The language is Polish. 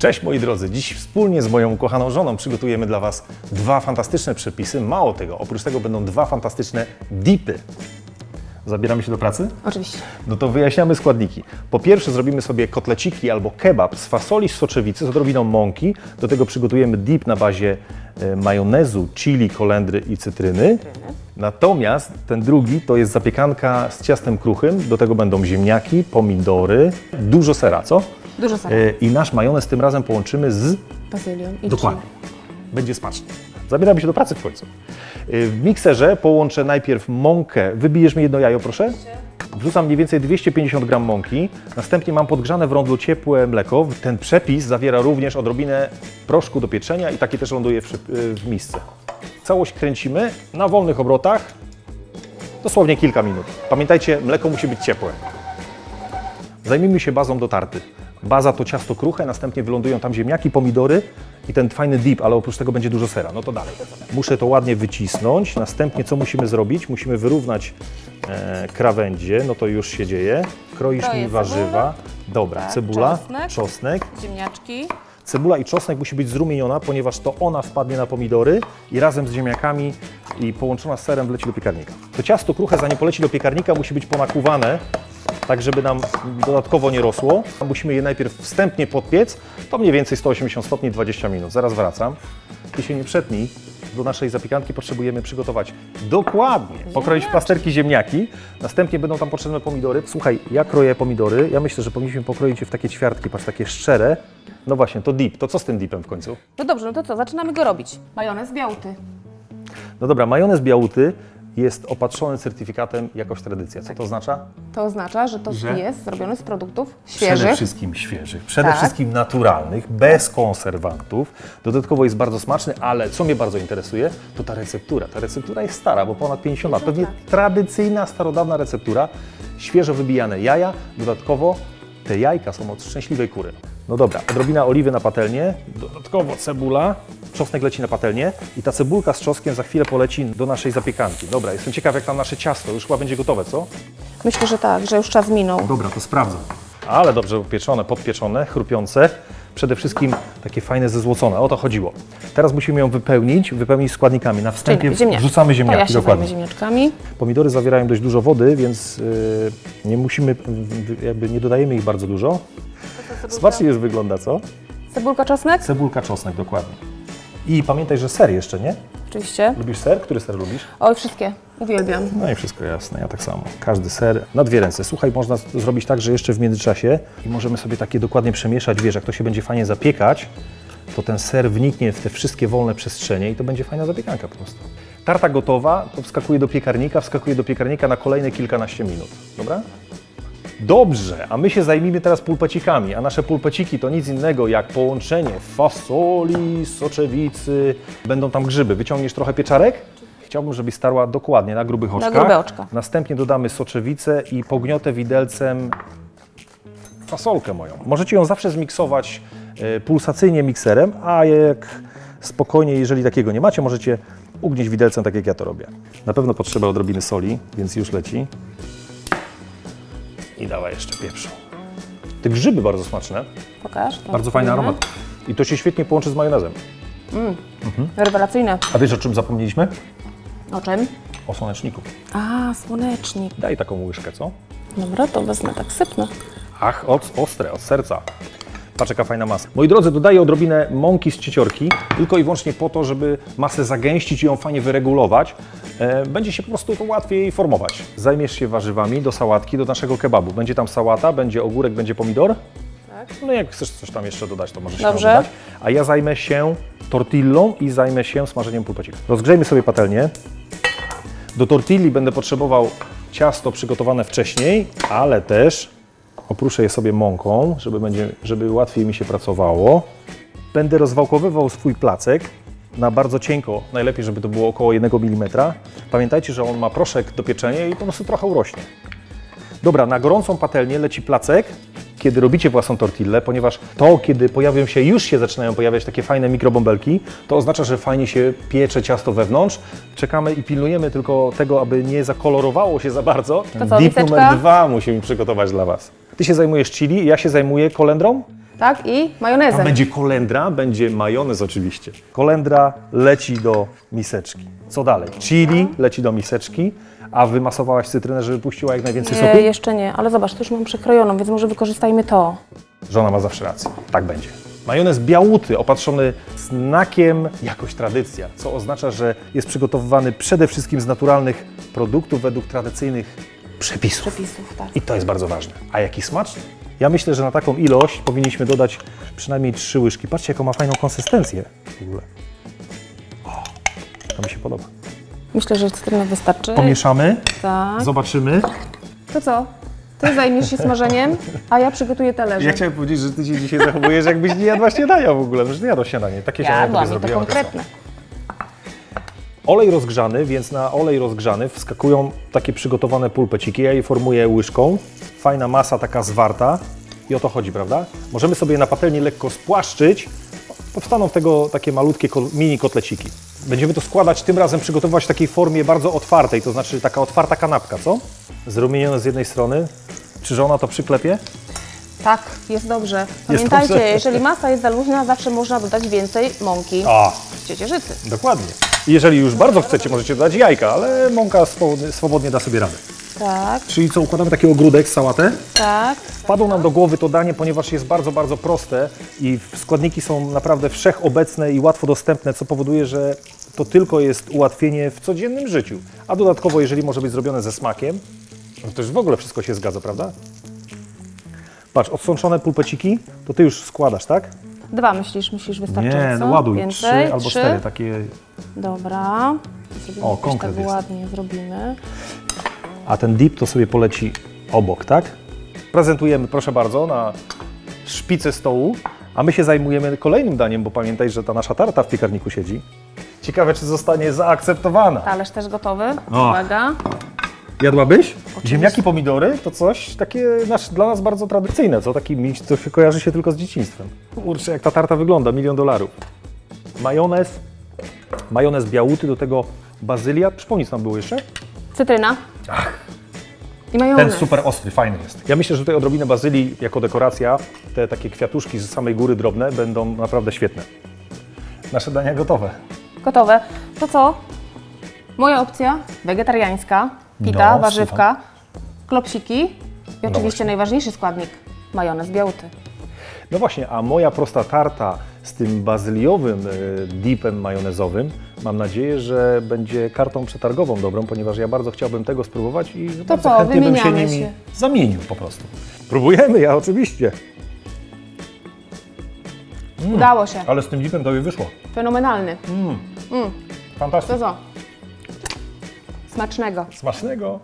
Cześć moi drodzy, dziś wspólnie z moją ukochaną żoną przygotujemy dla Was dwa fantastyczne przepisy. Mało tego, oprócz tego będą dwa fantastyczne dipy. Zabieramy się do pracy? Oczywiście. No to wyjaśniamy składniki. Po pierwsze zrobimy sobie kotleciki albo kebab z fasoli z soczewicy z odrobiną mąki. Do tego przygotujemy dip na bazie e, majonezu, chili, kolendry i cytryny. Natomiast ten drugi to jest zapiekanka z ciastem kruchym. Do tego będą ziemniaki, pomidory, dużo sera, co? Dużo. E, I nasz majonez tym razem połączymy z Bazylią i Dokładnie. Będzie smacznie. Zabieramy się do pracy w końcu. Y, W mikserze połączę najpierw mąkę. Wybijesz mi jedno jajo, proszę? Wrzucam mniej więcej 250 gram mąki. Następnie mam podgrzane w rondlu ciepłe mleko. Ten przepis zawiera również odrobinę proszku do pieczenia i takie też ląduje w, y, w misce. Całość kręcimy na wolnych obrotach. Dosłownie kilka minut. Pamiętajcie, mleko musi być ciepłe. Zajmijmy się bazą do tarty. Baza to ciasto kruche, następnie wylądują tam ziemniaki, pomidory i ten fajny dip, ale oprócz tego będzie dużo sera. No to dalej. Muszę to ładnie wycisnąć. Następnie co musimy zrobić? Musimy wyrównać e, krawędzie. No to już się dzieje. Kroisz Kroję mi warzywa. Dobra, Tak, cebula, czosnek. czosnek. ziemniaczki. Cebula i czosnek musi być zrumieniona, ponieważ to ona wpadnie na pomidory i razem z ziemniakami i połączona z serem wleci do piekarnika. To ciasto kruche, zanim poleci do piekarnika, musi być ponakuwane, tak żeby nam dodatkowo nie rosło. Musimy je najpierw wstępnie podpiec, to mniej więcej 180 stopni 20 minut. Zaraz wracam. Ty się nie przetnij. Do naszej zapiekanki potrzebujemy przygotować dokładnie, pokroić w plasterki ziemniaki, następnie będą tam potrzebne pomidory. Słuchaj, ja kroję pomidory, ja myślę, że powinniśmy pokroić je w takie ćwiartki, patrz, takie szczere. No właśnie, to dip. To co z tym dipem w końcu? No dobrze, no to co? Zaczynamy go robić. Majonez białty. No dobra, majonez białuty jest opatrzony certyfikatem jakość tradycja. Co to oznacza? To oznacza, że to Że? jest zrobione z produktów Przede świeżych. wszystkim świeżych, przede Tak. wszystkim naturalnych, bez konserwantów. Dodatkowo jest bardzo smaczny, ale co mnie bardzo interesuje, to ta receptura. Ta receptura jest stara, bo ponad 50 lat. Pewnie tradycyjna, starodawna receptura. Świeżo wybijane jaja, dodatkowo te jajka są od szczęśliwej kury. No dobra, odrobina oliwy na patelnię, dodatkowo cebula, czosnek leci na patelnię i ta cebulka z czosnkiem za chwilę poleci do naszej zapiekanki. Dobra, jestem ciekaw jak tam nasze ciasto, już chyba będzie gotowe, co? Myślę, że tak, że już czas minął. Dobra, to sprawdzam. Ale dobrze pieczone, podpieczone, chrupiące. Przede wszystkim takie fajne, zezłocone. O to chodziło. Teraz musimy ją wypełnić, wypełnić składnikami. Na wstępie Czyli ziemniaki. wrzucamy To ja ziemniaki, się dokładnie. zajmę ziemniaczkami. Pomidory zawierają dość dużo wody, więc yy, nie musimy, jakby nie dodajemy ich bardzo dużo. Smacznie już wygląda, co? Cebulka, czosnek? Cebulka, czosnek, dokładnie. I pamiętaj, że ser jeszcze, nie? Oczywiście. Lubisz ser? Który ser lubisz? Oj, wszystkie. Uwielbiam. No i wszystko jasne, ja tak samo. Każdy ser na dwie ręce. Słuchaj, można zrobić tak, że jeszcze w międzyczasie i możemy sobie takie dokładnie przemieszać, wiesz, jak to się będzie fajnie zapiekać, to ten ser wniknie w te wszystkie wolne przestrzenie i to będzie fajna zapiekanka po prostu. Tarta gotowa, to wskakuje do piekarnika, wskakuje do piekarnika na kolejne kilkanaście minut, dobra? Dobrze, a my się zajmijmy teraz pulpecikami, a nasze pulpeciki to nic innego jak połączenie fasoli, soczewicy, będą tam grzyby. Wyciągniesz trochę pieczarek? Chciałbym, żebyś starła dokładnie na grubych oczkach. grube oczka. Następnie dodamy soczewicę i pogniotę widelcem fasolkę moją. Możecie ją zawsze zmiksować e, pulsacyjnie mikserem, a jak spokojnie, jeżeli takiego nie macie, możecie ugnieść widelcem, tak jak ja to robię. Na pewno potrzeba odrobiny soli, więc już leci. I dawaj jeszcze pieprzu. Te grzyby bardzo smaczne, Pokaż. bardzo fajny aromat. I to się świetnie połączy z majonezem. Rewelacyjne. A wiesz o czym zapomnieliśmy? O czym? O słoneczniku. A, słonecznik. Daj taką łyżkę, co? Dobra, to wezmę tak sypnę. Ach, od, ostre, od serca. Patrz jaka fajna masa. Moi drodzy, dodaję odrobinę mąki z cieciorki, tylko i wyłącznie po to, żeby masę zagęścić i ją fajnie wyregulować. E, będzie się po prostu to łatwiej formować. Zajmiesz się warzywami do sałatki, do naszego kebabu. Będzie tam sałata, będzie ogórek, będzie pomidor. No jak chcesz coś tam jeszcze dodać, to możesz Dobrze. się dodać. A ja zajmę się tortillą i zajmę się smażeniem pulpecika. Rozgrzejmy sobie patelnię. Do tortilli będę potrzebował ciasto przygotowane wcześniej, ale też oprószę je sobie mąką, żeby, będzie, żeby łatwiej mi się pracowało. Będę rozwałkowywał swój placek na bardzo cienko, najlepiej, żeby to było około 1 mm. Pamiętajcie, że on ma proszek do pieczenia i po prostu trochę urośnie. Dobra, na gorącą patelnię leci placek, kiedy robicie własną tortillę, ponieważ to, kiedy pojawią się, już się zaczynają pojawiać takie fajne mikrobąbelki, to oznacza, że fajnie się piecze ciasto wewnątrz. Czekamy i pilnujemy tylko tego, aby nie zakolorowało się za bardzo. To co, Dip miseczka? numer dwa musimy przygotować dla Was. Ty się zajmujesz chili, ja się zajmuję kolendrą? tak? I majonezem. będzie kolendra, będzie majonez oczywiście. Kolendra leci do miseczki. Co dalej? Chili leci do miseczki, a wymasowałaś cytrynę, żeby puściła jak najwięcej soku? Nie, jeszcze nie, ale zobacz, tu już mam przekrojoną, więc może wykorzystajmy to. Żona ma zawsze rację. Tak będzie. Majonez białuty, opatrzony znakiem jakoś tradycja, co oznacza, że jest przygotowywany przede wszystkim z naturalnych produktów według tradycyjnych przepisów. Przepisów, tak. I to jest bardzo ważne. A jaki smaczny? Ja myślę, że na taką ilość powinniśmy dodać przynajmniej trzy łyżki. Patrzcie, jaką ma fajną konsystencję w ogóle. O, to mi się podoba. Myślę, że cytryna wystarczy. Pomieszamy, Tak. zobaczymy. To co? Ty zajmiesz się smażeniem, a ja przygotuję talerze. Ja chciałem powiedzieć, że ty się dzisiaj zachowujesz, jakbyś nie jadła śniadania w ogóle. No, że nie jadła śniadanie. Takie śniadanie Jadłam, tobie i to zrobiłem. konkretne. Olej rozgrzany, więc na olej rozgrzany wskakują takie przygotowane pulpeciki. Ja je formuję łyżką. Fajna masa taka zwarta. I o to chodzi, prawda? Możemy sobie na patelni lekko spłaszczyć. Powstaną z tego takie malutkie mini kotleciki. Będziemy to składać, tym razem przygotowywać w takiej formie bardzo otwartej, to znaczy taka otwarta kanapka, co? Zrumienione z jednej strony. Czy żona to przyklepie? Tak, jest dobrze. Pamiętajcie, dobrze. jeżeli masa jest za luźna, zawsze można dodać więcej mąki. A, ciecierzycy. dokładnie. Jeżeli już bardzo chcecie, możecie dodać jajka, ale mąka swobodnie, swobodnie da sobie radę. Tak, Czyli co, układamy taki ogródek, sałatę? tak. Wpadło nam do głowy to danie, ponieważ jest bardzo, bardzo proste i składniki są naprawdę wszechobecne i łatwo dostępne, co powoduje, że to tylko jest ułatwienie w codziennym życiu. A dodatkowo, jeżeli może być zrobione ze smakiem, no to już w ogóle wszystko się zgadza, prawda? Patrz, odsączone pulpeciki, to ty już składasz, tak? Dwa myślisz, myślisz wystarczająco? Nie, no ładuj, Więcej? trzy albo cztery, takie... Dobra. Zrobimy O, jakoś konkret tak jest. ładnie zrobimy. A ten dip to sobie poleci obok, tak? Prezentujemy, proszę bardzo, na szpicę stołu, a my się zajmujemy kolejnym daniem, bo pamiętaj, że ta nasza tarta w piekarniku siedzi. Ciekawe, czy zostanie zaakceptowana. Talerz też gotowy. O. Uwaga. Jadłabyś? Ziemniaki, pomidory to coś takie nasz, dla nas bardzo tradycyjne, co taki miś, co się kojarzy się tylko z dzieciństwem. Kurczę, jak ta tarta wygląda, milion dolarów. Majonez, majonez białuty, do tego bazylia. Przypomnij, co tam było jeszcze? Cytryna. I Ten majonez. super ostry, fajny jest. Ja myślę, że tutaj odrobinę bazylii jako dekoracja, te takie kwiatuszki z samej góry drobne będą naprawdę świetne. Nasze dania gotowe. Gotowe. To co? Moja opcja wegetariańska, pita, No, warzywka, klopsiki i No oczywiście właśnie. najważniejszy składnik, majonez białuty. No właśnie, a moja prosta tarta z tym bazyliowym e, dipem majonezowym, mam nadzieję, że będzie kartą przetargową dobrą, ponieważ ja bardzo chciałbym tego spróbować i bardzo co, chętnie bym się nimi się. zamienił po prostu. Próbujemy, ja oczywiście. Udało się. Ale z tym dipem to by wyszło. Fenomenalny. To Fantastycznie. co? Smacznego. Smacznego.